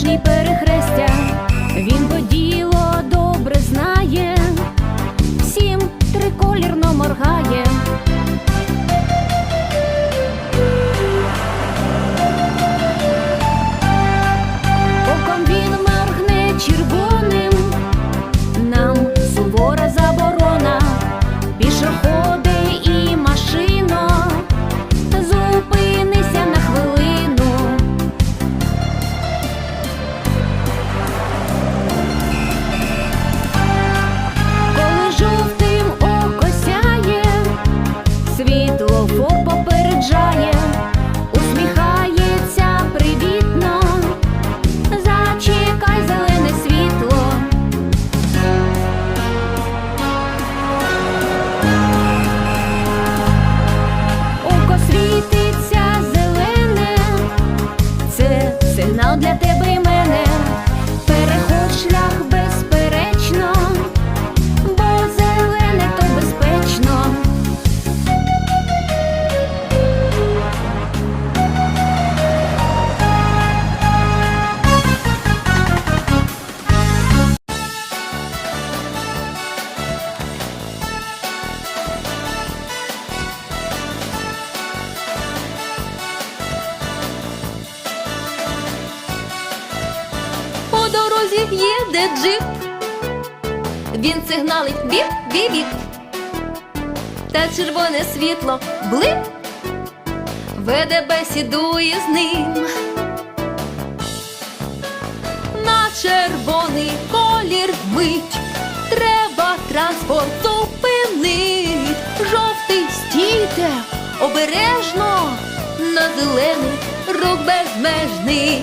дорожній перехрестя, він воділо добре знає, всім триколірно моргає. Дорозі їде джип. Він сигналить біп, біп, біп. Та червоне світло блип. Веде бесіду із ним. На червоний колір мить. Треба транспорт зупинить. Жовтий стійте, обережно. На зелений рух безмежний.